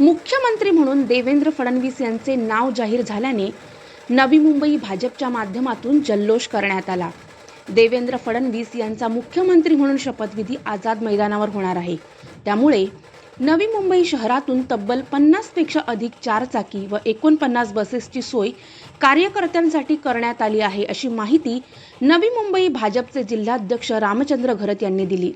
मुख्यमंत्री म्हणून देवेंद्र फडणवीस यांचे नाव जाहीर झाल्याने नवी मुंबई भाजपच्या माध्यमातून जल्लोष करण्यात आला. देवेंद्र फडणवीस यांचा मुख्यमंत्री म्हणून शपथविधी आझाद मैदानावर होणार आहे. त्यामुळे नवी मुंबई शहरातून तब्बल पन्नासपेक्षा अधिक चारचाकी व एकोणपन्नास बसेसची सोय कार्यकर्त्यांसाठी करण्यात आली आहे अशी माहिती नवी मुंबई भाजपचे जिल्हाध्यक्ष रामचंद्र घरत यांनी दिली.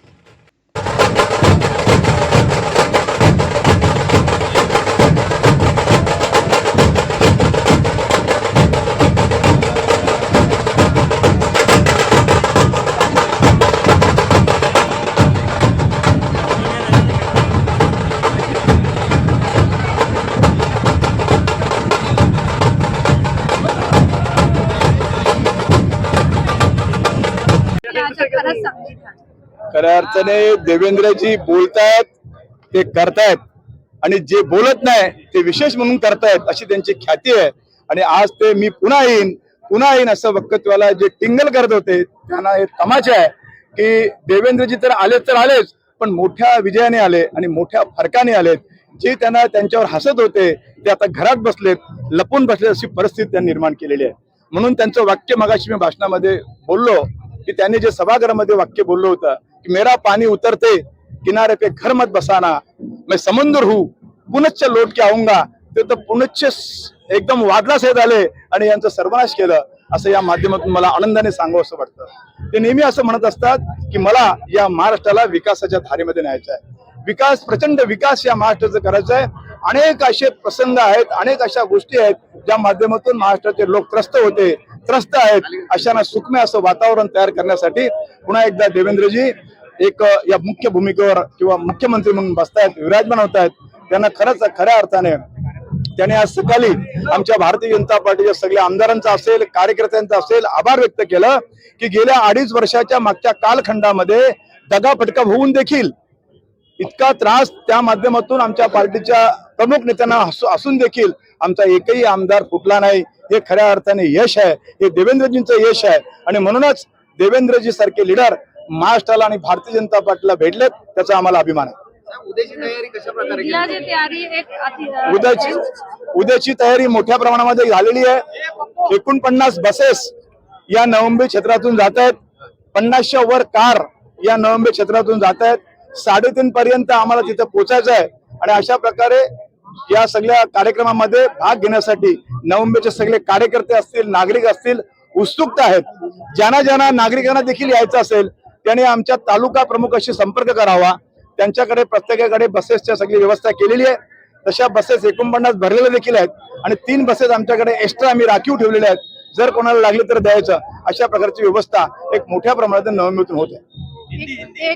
खऱ्या अर्थाने देवेंद्रजी बोलतायत ते करतायत. आणि जे बोलत नाही ते विशेष म्हणून करतायत अशी त्यांची ख्याती आहे. आणि आज ते मी पुन्हा येईन पुन्हा येईन असं वक्तव्याला जे टिंगल करत होते त्यांना हे तमाशा आहे की देवेंद्रजी तर आलेच तर आलेच पण मोठ्या विजयाने आले आणि मोठ्या फरकाने आलेत. जे त्यांना त्यांच्यावर हसत होते ते आता घरात बसलेत लपून बसले अशी परिस्थिती त्यांनी निर्माण केलेली आहे. म्हणून त्यांचं वाक्य मगाशी मी भाषणामध्ये बोललो की त्यांनी जे सभागृहामध्ये वाक्य बोललो होतं की मेरा पाणी उतरते किनारे पे घर मत बसाना मैं समुद्र हूँ पुनश्च लोट के आऊंगा. ते तर पुनश्च एकदम वादला हे झाले आणि यांचं सर्वनाश केलं असं या माध्यमातून मला आनंदाने सांगावं असं वाटतं. ते नेहमी असं म्हणत असतात की मला या महाराष्ट्राला विकासाच्या धारेमध्ये न्यायचं आहे. विकास प्रचंड विकास या महाराष्ट्राचं करायचं आहे. अनेक असे प्रसंग आहेत अनेक अशा गोष्टी आहेत ज्या माध्यमातून महाराष्ट्राचे लोक त्रस्त होते. त्रस्त आहेत. अशांना सुखमय असं वातावरण तयार करण्यासाठी पुन्हा एकदा देवेंद्रजी एक या मुख्य भूमिकेवर किंवा मुख्यमंत्री म्हणून बसतायत विराजमान होत आहेत त्यांना खरंच खऱ्या अर्थाने त्याने आज सकाळी आमच्या भारतीय जनता पार्टीच्या सगळ्या आमदारांचा असेल कार्यकर्त्यांचा असेल आभार व्यक्त केलं की गेल्या अडीच वर्षाच्या मागच्या कालखंडामध्ये दगाफटका होऊन देखील इतका त्रास त्या माध्यमातून आमच्या पार्टीच्या प्रमुख नेत्यांना हसून असून देखील आमचा एकही आमदार फुटला नाही. हे खऱ्या अर्थाने यश आहे. हे देवेंद्रजींचं यश आहे. आणि म्हणूनच देवेंद्रजी सारखे लिडर महाराष्ट्राला आणि भारतीय जनता पार्टीला भेटलेत त्याचा आम्हाला अभिमान आहे. उद्याची तयारी कशा प्रकारे उद्या जी तयारी एक अति- उद्याची उद्याची तयारी मोठ्या प्रमाणामध्ये झालेली आहे. एकोणपन्नास बसेस या नवंबे क्षेत्रातून जात आहेत. पन्नासच्या वर कार या नवंबे क्षेत्रातून जात आहेत. साडेतीन पर्यंत आम्हाला तिथे पोहोचायचं आहे. आणि अशा प्रकारे या सगळ्या कार्यक्रमामध्ये भाग घेण्यासाठी नवंबरचे सगळे कार्यकर्ते असतील नागरिक असतील उत्सुकता आहेत. ज्यांना ज्यांना नागरिकांना देखील यायचं असेल त्यांनी आमच्या तालुका प्रमुखाशी संपर्क करावा. त्यांच्याकडे प्रत्येकाकडे बसेसच्या सगळी व्यवस्था केलेली आहे. तशा बसेस एकोणपन्नास भरलेल्या देखील आहेत आणि तीन बसेस आमच्याकडे एक्स्ट्रा आम्ही राखीव ठेवलेल्या आहेत. जर कोणाला लागले तर द्यायचं. अशा प्रकारची व्यवस्था एक मोठ्या प्रमाणात नवमीतून होत. आहे